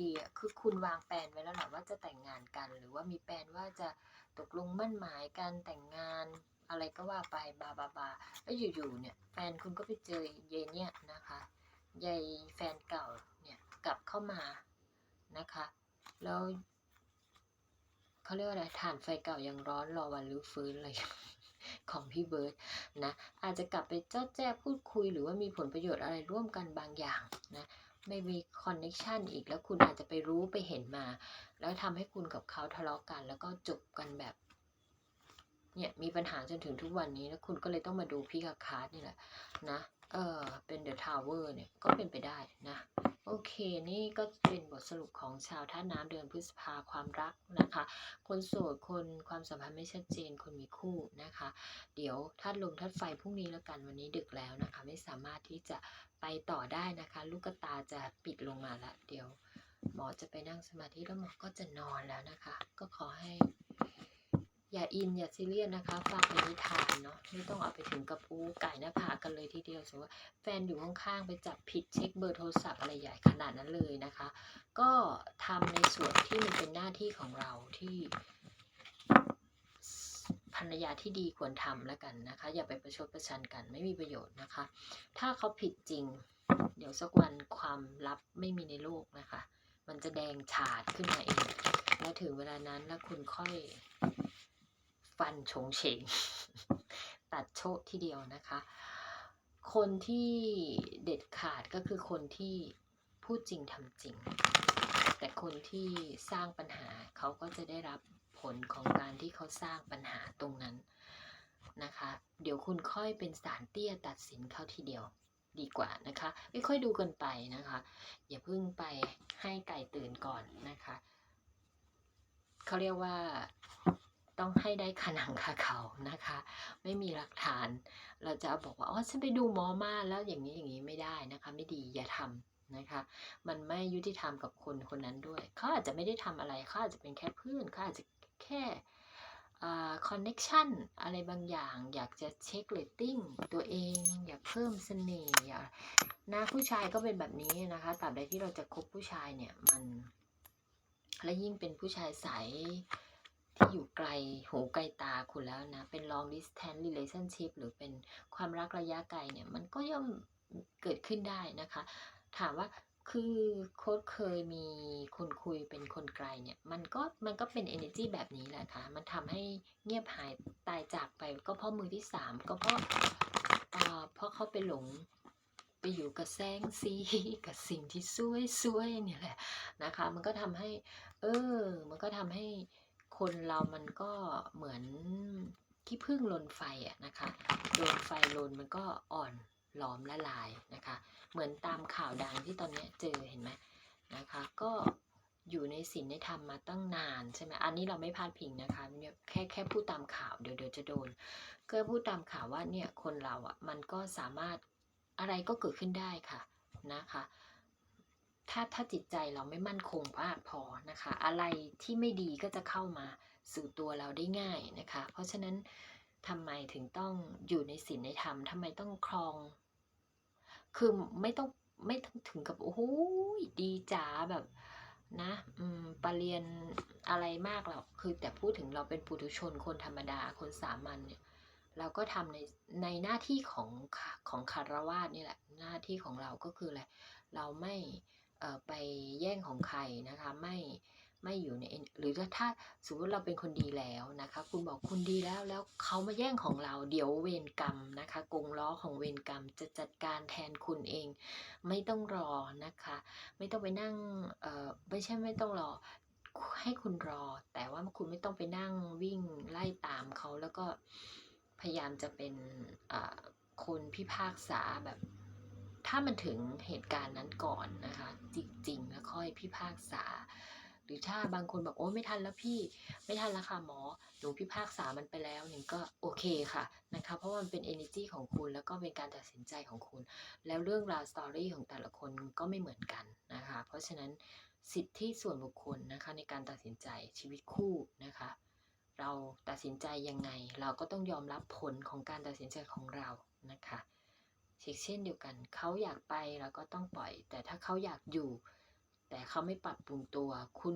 ดีๆอะคือคุณวางแผนไว้แล้วแหละว่าจะแต่งงานกัน หรือว่ามีแผนว่าจะตกลงมั่นหมายกันแต่งงาน อะไรก็ว่าไปบาบาบาแล้วอยู่ๆเนี่ยแฟนคุณก็ไปเจอเยเนี่ยนะคะยายแฟนเก่าเนี่ยกลับเข้ามานะคะ แล้วเขาเรียกว่าอะไรถ่านไฟเก่ายังร้อนรอวันรื้อฟื้นอะไรของพี่เบิร์ดนะอาจจะกลับไปเจ้าแจ้พูดคุยหรือว่ามีผลประโยชน์อะไรร่วมกันบางอย่างนะ ไม่มีคอนเน็ชันอีกแล้วคุณอาจจะไปรู้ไปเห็นมา แล้วทำให้คุณกับเขาทะเลาะกัน แล้วก็จบกันแบบเนี่ยมีปัญหาจนถึงทุกวันนี้แล้วคุณก็เลยต้องมาดูพี่กับคาร์ดนี่แหละนะ เออเป็นเดอะทาวเวอร์เนี่ยก็เป็นไปได้นะ โอเค นี่ก็เป็นบทสรุปของชาวท่าน้ำเดือนพฤษภาความรักนะคะ คนโสดคนความสัมพันธ์ไม่ชัดเจนคนมีคู่นะคะ เดี๋ยวธาตุลมธาตุไฟพรุ่งนี้แล้วกันวันนี้ดึกแล้วนะคะ ไม่สามารถที่จะไปต่อได้นะคะ ลูกตาจะปิดลงมาละเดี๋ยวหมอจะไปนั่งสมาธิแล้วหมอก็จะนอนแล้วนะคะ ก็ขอให้ อย่าอินอย่าซีเรียสนะคะฟังเป็นนิทานเนาะไม่ต้องเอาไปถึงกับอู้ไก่หน้าผากกันเลยทีเดียวสมมติว่าแฟนอยู่ข้างๆไปจับผิดเช็คเบอร์โทรศัพท์อะไรใหญ่ขนาดนั้นเลยนะคะ ก็ทำในส่วนที่มันเป็นหน้าที่ของเราที่ภรรยาที่ดีควรทำแล้วกันนะคะ อย่าไปประชดประชันกันไม่มีประโยชน์นะคะ ถ้าเขาผิดจริง เดี๋ยวสักวันความลับไม่มีในโลกนะคะ มันจะแดงฉาดขึ้นมาเอง แล้วถึงเวลานั้นแล้วคุณค่อย ฟันชงเฉงตัดโชะทีเดียวนะคะ คนที่เด็ดขาดก็คือคนที่พูดจริงทำจริง แต่คนที่สร้างปัญหาเขาก็จะได้รับผลของการที่เขาสร้างปัญหาตรงนั้นนะคะ เดี๋ยวคุณค่อยเป็นสารเตี้ยตัดสินเขาทีเดียวดีกว่านะคะไม่ค่อยดูกันไปนะคะ อย่าเพิ่งไปให้ไก่ตื่นก่อนนะคะ เขาเรียกว่า ต้องให้ได้ขนังคาเขานะคะ ไม่มีหลักฐาน เราจะบอกว่าอ๋อฉันไปดูหมอมาแล้วอย่างนี้อย่างนี้ไม่ได้นะคะ ไม่ดีอย่าทำนะคะ มันไม่ยุติธรรมกับคนคนนั้นด้วยเขาอาจจะไม่ได้ทำอะไรเขาอาจจะเป็นแค่เพื่อนเขาอาจจะแค่คอนเน็ชันอะไรบางอย่าง อยากจะเช็คเรตติ้งตัวเอง อยากเพิ่มเสน่ห์อยานะผู้ชายก็เป็นแบบนี้นะคะตราบใดที่เราจะคบผู้ชายเนี่ยมัน และยิ่งเป็นผู้ชายสาย ที่อยู่ไกลหูไกลตาคุณแล้วนะ เป็น long distance relationship หรือเป็นความรักระยะไกลเนี่ย มันก็ย่อมเกิดขึ้นได้นะคะ ถามว่าคือโค้ดเคยมีคนคุยเป็นคนไกลเนี่ย มันก็มันก็เป็น energy แบบนี้แหละค่ะ มันทำให้เงียบหายตายจากไป ก็เพราะมือที่สามก็เพราะเออเพราะเขาไปหลงไปอยู่กับแสงสีกับสิ่งที่สวยสวยเนี่ยแหละนะคะ มันก็ทำให้ เออ มันก็ทำให้ คนเรามันก็เหมือนขี้ผึ้งลนไฟอะนะคะโดนไฟลนมันก็อ่อนหลอมละลายนะคะ เหมือนตามข่าวดังที่ตอนนี้เจอเห็นไหมนะคะ ก็อยู่ในศีลในธรรมมาตั้งนานใช่ไหมอันนี้เราไม่พลาดพิงนะคะเนี่ยแค่แค่พูดตามข่าวเดี๋ยวเดี๋ยวจะโดนก็พูดตามข่าวว่าเนี่ยคนเราอะมันก็สามารถอะไรก็เกิดขึ้นได้ค่ะนะคะ ถ้าถ้าจิตใจเราไม่มั่นคงมากพอนะคะ อะไรที่ไม่ดีก็จะเข้ามาสู่ตัวเราได้ง่ายนะคะ เพราะฉะนั้นทำไมถึงต้องอยู่ในศีลในธรรมทำไมต้องครอง คือไม่ต้องไม่ต้องถึงกับโอ้โหดีจ๋าแบบนะอืมปรริญญาอะไรมากหรอกคือแต่พูดถึงเราเป็นปุถุชนคนธรรมดาคนสามัญเนี่ยเราก็ทำในในหน้าที่ของของคารวาสนี่แหละหน้าที่ของเราก็คืออะไรเราไม่ ไปแย่งของใครนะคะไม่ไม่อยู่ในหรือถ้าสมมติเราเป็นคนดีแล้วนะคะ คุณบอกคุณดีแล้วแล้วเขามาแย่งของเราเดี๋ยวเวรกรรมนะคะกงล้อของเวรกรรมจะจัดการแทนคุณเอง ไม่ต้องรอนะคะ ไม่ต้องไปนั่งเอ่อไม่ใช่ไม่ต้องรอให้คุณรอ แต่ว่าคุณไม่ต้องไปนั่งวิ่งไล่ตามเขาแล้วก็พยายามจะเป็นคนพิพากษาแบบ ถ้ามันถึงเหตุการณ์นั้นก่อนนะคะ จริง ๆ แล้วค่อยพิพากษา หรือถ้าบางคนบอกโอ้ไม่ทันแล้วพี่ไม่ทันแล้วค่ะหมอหนูพิพากษามันไปแล้วหนึ่งก็โอเคค่ะนะคะเพราะมันเป็น energy ของคุณแล้วก็เป็นการตัดสินใจของคุณ แล้วเรื่องราวสตอรี่ของแต่ละคนก็ไม่เหมือนกันนะคะ เพราะฉะนั้นสิทธิส่วนบุคคลนะคะในการตัดสินใจชีวิตคู่นะคะ เราตัดสินใจยังไง เราก็ต้องยอมรับผลของการตัดสินใจของเรานะคะ เช่นเดียวกัน เขาอยากไปเราก็ต้องปล่อย แต่ถ้าเขาอยากอยู่ แต่เขาไม่ปรับปรุงตัวคุณ